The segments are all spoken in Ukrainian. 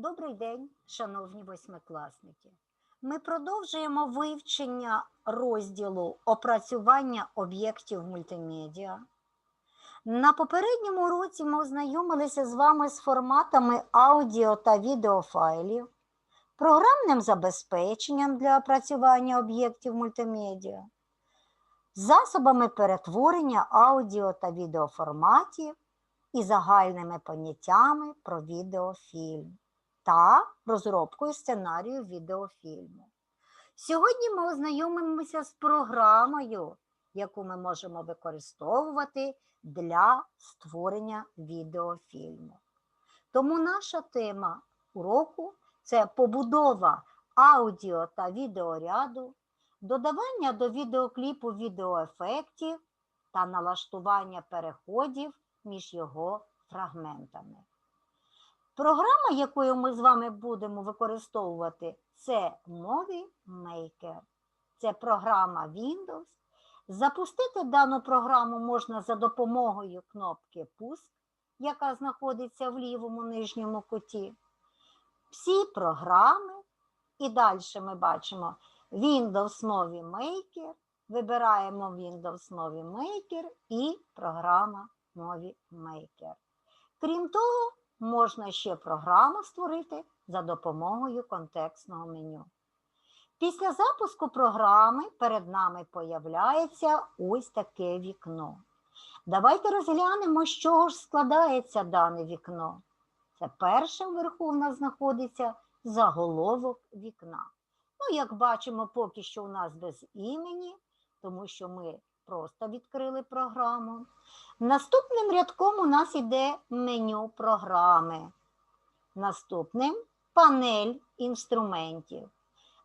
Добрий день, шановні восьмикласники. Ми продовжуємо вивчення розділу опрацювання об'єктів мультимедіа. На попередньому уроці ми ознайомилися з вами з форматами аудіо та відеофайлів, програмним забезпеченням для опрацювання об'єктів мультимедіа, засобами перетворення аудіо та відеоформатів і загальними поняттями про відеофільм та розробкою сценарію відеофільму. Сьогодні ми ознайомимося з програмою, яку ми можемо використовувати для створення відеофільму. Тому наша тема уроку це побудова аудіо та відеоряду, додавання до відеокліпу відеоефектів та налаштування переходів між його фрагментами. Програма, якою ми з вами будемо використовувати, це Movie Maker. Це програма Windows. Запустити дану програму можна за допомогою кнопки Пуск, яка знаходиться в лівому нижньому куті. Всі програми, і далі ми бачимо Windows Movie Maker. Вибираємо Windows Movie Maker і програма Movie Maker. Крім того, можна ще програму створити за допомогою контекстного меню. Після запуску програми перед нами появляється ось таке вікно. Давайте розглянемо, з чого ж складається дане вікно. Це першим вверху в нас знаходиться заголовок вікна. Ну, як бачимо, поки що у нас без імені, тому що ми просто відкрили програму. Наступним рядком у нас йде меню програми. Наступним панель інструментів.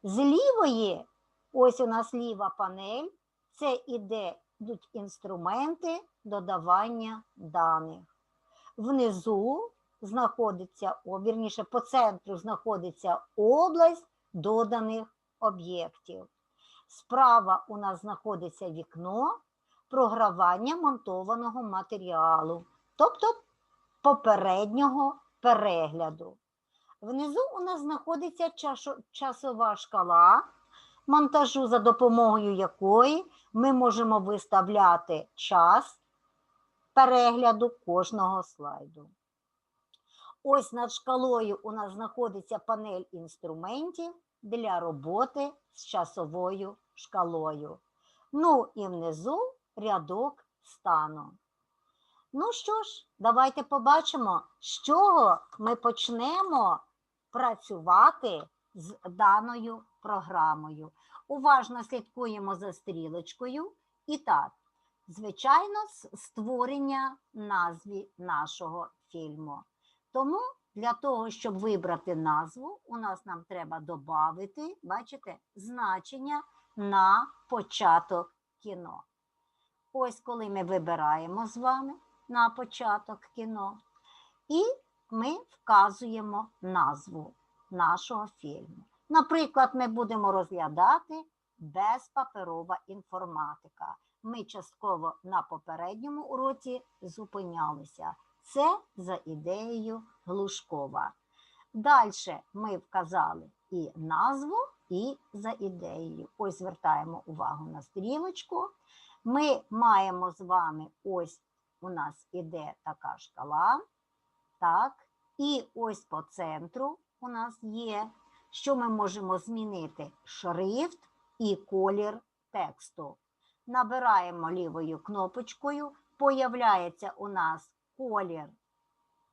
З лівої, ось у нас ліва панель, це іде, йдуть інструменти додавання даних. Внизу знаходиться, о, вірніше, по центру знаходиться область доданих об'єктів. Справа у нас знаходиться вікно програвання монтованого матеріалу, тобто попереднього перегляду. Внизу у нас знаходиться часова шкала монтажу, за допомогою якої ми можемо виставляти час перегляду кожного слайду. Ось над шкалою у нас знаходиться панель інструментів для роботи з часовою шкалою. Ну і внизу рядок стану. Ну що ж, давайте побачимо, з чого ми почнемо працювати з даною програмою. Уважно слідкуємо за стрілочкою. І так, звичайно, створення назві нашого фільму. Тому для того, щоб вибрати назву, у нас нам треба додати, бачите, значення на початок кіно. Ось коли ми вибираємо з вами на початок кіно, і ми вказуємо назву нашого фільму. Наприклад, ми будемо розглядати безпаперова інформатика. Ми частково на попередньому уроці зупинялися. Це за ідеєю Глушкова. Далі ми вказали і назву, і за ідеєю. Ось звертаємо увагу на стрілочку. Ми маємо з вами ось у нас іде така шкала. Так, і ось по центру у нас є, що ми можемо змінити шрифт і колір тексту. Набираємо лівою кнопочкою, появляється у нас колір.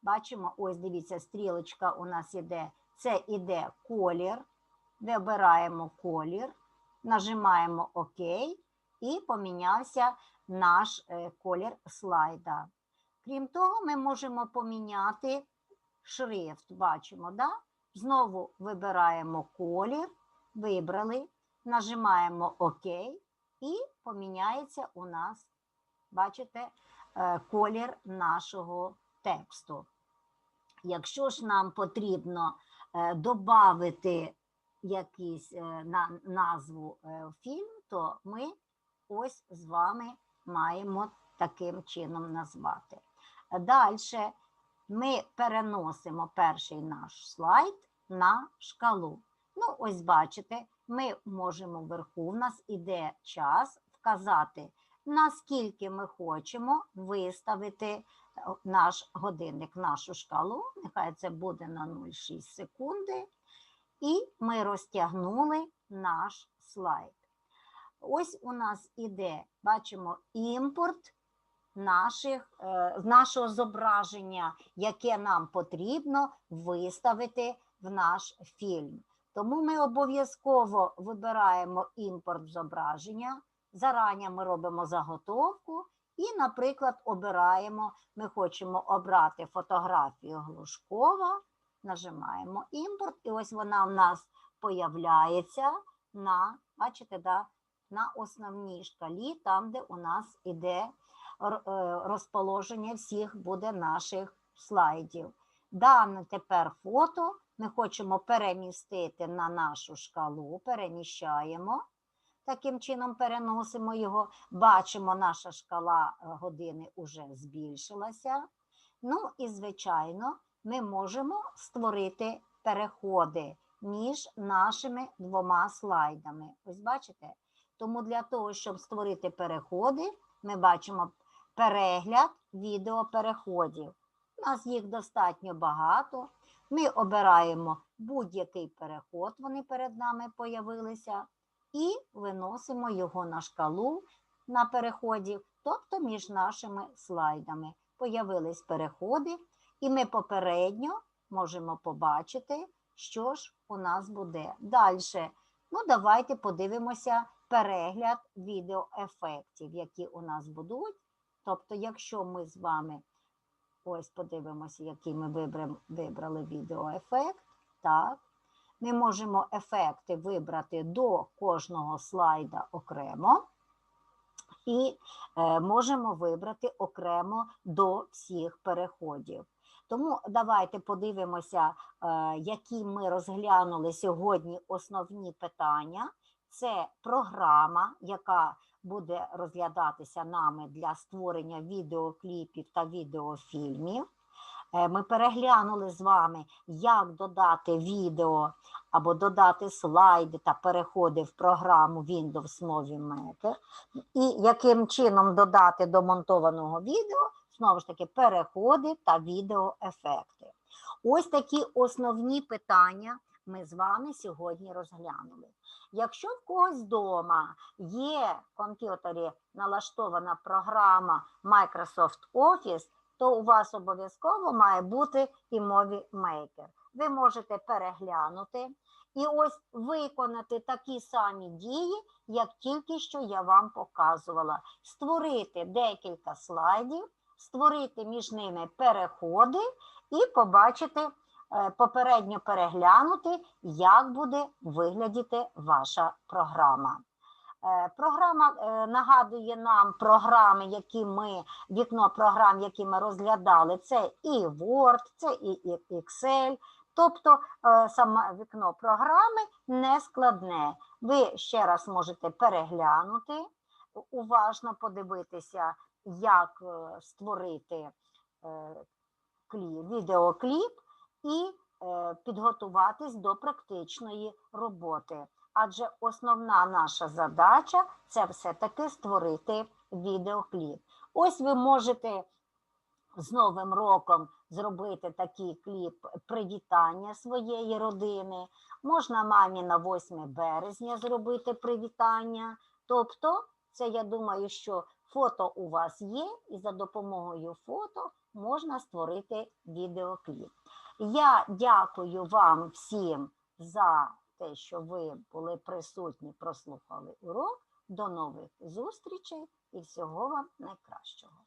Бачимо, ось дивіться, стрілочка у нас іде. Це іде колір. Вибираємо колір, нажимаємо ОК і помінявся наш е, колір слайда. Крім того, ми можемо поміняти шрифт. Бачимо, да? знову вибираємо колір, вибрали, нажимаємо ОК і поміняється у нас, бачите, колір нашого тексту. Якщо ж нам потрібно е, додати якусь назву в фільм, то ми ось з вами маємо таким чином назвати. Далі, ми переносимо перший наш слайд на шкалу. Ну, ось бачите, ми можемо вверху, у нас іде час вказати, наскільки ми хочемо виставити е, наш годинник, нашу шкалу. Нехай це буде на 0,6 секунди. І ми розтягнули наш слайд. Ось у нас іде, бачимо, імпорт наших, е, нашого зображення, яке нам потрібно виставити в наш фільм. Тому ми обов'язково вибираємо імпорт зображення. Зарані ми робимо заготовку і, наприклад, обираємо, ми хочемо обрати фотографію Глушкова, нажимаємо імпорт, і ось вона в нас появляється на, бачите, да, на основній шкалі, там, де у нас іде е, розположення всіх буде наших слайдів. Дане тепер фото ми хочемо перемістити на нашу шкалу, переміщаємо. Таким чином переносимо його. Бачимо, наша шкала е, години вже збільшилася. Ну і, звичайно, ми можемо створити переходи між нашими двома слайдами. Ось бачите? Тому для того, щоб створити переходи, ми бачимо перегляд відеопереходів. У нас їх достатньо багато. Ми обираємо будь-який переход, вони перед нами появилися, і виносимо його на шкалу на переходів, тобто між нашими слайдами. Появились переходи, і ми попередньо можемо побачити, що ж у нас буде. Далі. Ну, давайте подивимося перегляд відеоефектів, які у нас будуть. Тобто, якщо ми з вами ось подивимося, який ми вибрали відеоефект, так, ми можемо ефекти вибрати до кожного слайда окремо. І е, можемо вибрати окремо до всіх переходів. Тому давайте подивимося, е, які ми розглянули сьогодні основні питання. Це програма, яка буде розглядатися нами для створення відеокліпів та відеофільмів. Е, Ми переглянули з вами, як додати відео або додати слайди та переходи в програму Windows Movie Maker, і яким чином додати до монтованого відео, знову ж таки, переходи та відеоефекти. Ось такі основні питання ми з вами сьогодні розглянули. Якщо в когось вдома є в комп'ютері налаштована програма Microsoft Office, то у вас обов'язково має бути і Movie Maker. Ви можете переглянути і ось виконати такі самі дії, як тільки що я вам показувала. Створити декілька слайдів, створити між ними переходи і побачити, е, попередньо переглянути, як буде виглядіти ваша програма. Е, Програма е, нагадує нам програми, які ми, вікно програм, які ми розглядали, це і Word, це і Excel. Тобто е, саме вікно програми не складне. Ви ще раз можете переглянути, уважно подивитися, як створити відеокліп і підготуватись до практичної роботи. Адже основна наша задача це все-таки створити відеокліп. Ось ви можете з Новим роком зробити такий кліп привітання своєї родини. Можна мамі на 8 березня зробити привітання. Тобто, це я думаю, що фото у вас є, і за допомогою фото можна створити відеокліп. Я дякую вам всім за те, що ви були присутні, прослухали урок. До нових зустрічей і всього вам найкращого.